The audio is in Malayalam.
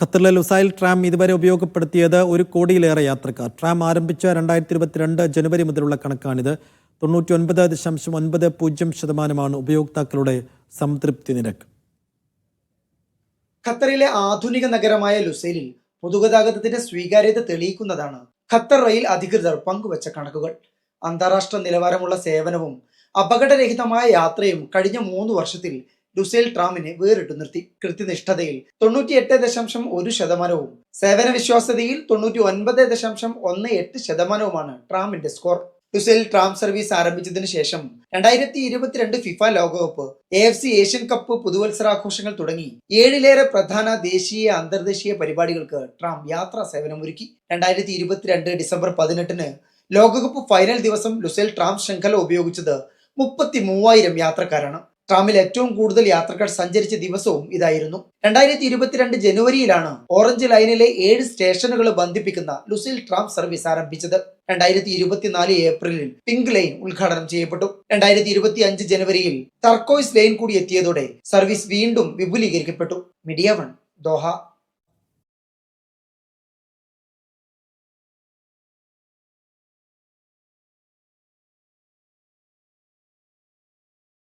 ഖത്തറിലെ ലുസൈൽ ട്രാം ഇതുവരെ ഉപയോഗപ്പെടുത്തിയത് ഒരു കോടിയിലേറെ യാത്രക്കാർ. ട്രാം ആരംഭിച്ച രണ്ടായിരത്തി ഇരുപത്തിരണ്ട് ജനുവരി മുതലുള്ള കണക്കാണിത്. തൊണ്ണൂറ്റി ഒൻപത് ദശാംശം ഒൻപത് പൂജ്യം ശതമാനമാണ് ഉപയോക്താക്കളുടെ സംതൃപ്തി നിരക്ക്. ഖത്തറിലെ ആധുനിക നഗരമായ ലുസൈലിൽ പൊതുഗതാഗതത്തിന്റെ സ്വീകാര്യത തെളിയിക്കുന്നതാണ് ഖത്തർ റെയിൽ അധികൃതർ പങ്കുവച്ച കണക്കുകൾ. അന്താരാഷ്ട്ര നിലവാരമുള്ള സേവനവും അപകടരഹിതമായ യാത്രയും കഴിഞ്ഞ മൂന്ന് വർഷത്തിൽ ലുസൈൽ ട്രാമിനെ വേറിട്ടു നിർത്തി കൃത്യനിഷ്ഠതയിൽ തൊണ്ണൂറ്റിയെട്ട് ദശാംശം ഒരു ശതമാനവും. സേവന വിശ്വാസ്യതയിൽ തൊണ്ണൂറ്റി ഒൻപത് ദശാംശം ഒന്ന് എട്ട് ശതമാനവുമാണ് ട്രാമിന്റെ സ്കോർ. ലുസൈൽ ട്രാം സർവീസ് ആരംഭിച്ചതിന് ശേഷം രണ്ടായിരത്തി ഇരുപത്തിരണ്ട് ഫിഫ ലോകകപ്പ് A F C Asian cup പുതുവത്സരാഘോഷങ്ങൾ തുടങ്ങി. ഏഴിലേറെ പ്രധാന ദേശീയ അന്തർദേശീയ പരിപാടികൾക്ക് ട്രാം യാത്രാ സേവനമൊരുക്കി രണ്ടായിരത്തി ഇരുപത്തിരണ്ട് ഡിസംബർ പതിനെട്ടിന് ലോകകപ്പ് ഫൈനൽ ദിവസം ലുസൈൽ ട്രാം ശൃംഖല ഉപയോഗിച്ചത് മുപ്പത്തി മൂവായിരം യാത്രക്കാരാണ്. ട്രാമിൽ ഏറ്റവും കൂടുതൽ യാത്രക്കാർ സഞ്ചരിച്ച ദിവസവും ഇതായിരുന്നു. രണ്ടായിരത്തി ഇരുപത്തിരണ്ട് ജനുവരിയിലാണ് ഓറഞ്ച് ലൈനിലെ ഏഴ് സ്റ്റേഷനുകൾ ബന്ധിപ്പിക്കുന്ന ലുസിൽ ട്രാം സർവീസ് ആരംഭിച്ചത്. രണ്ടായിരത്തി ഇരുപത്തിനാല് ഏപ്രിലിൽ പിങ്ക് ലൈൻ ഉദ്ഘാടനം ചെയ്യപ്പെട്ടു. രണ്ടായിരത്തി ഇരുപത്തി അഞ്ച് ജനുവരിയിൽ ടർക്കോയ്സ് ലൈൻ കൂടി എത്തിയതോടെ സർവീസ് വീണ്ടും വിപുലീകരിക്കപ്പെട്ടു. Media one Doha.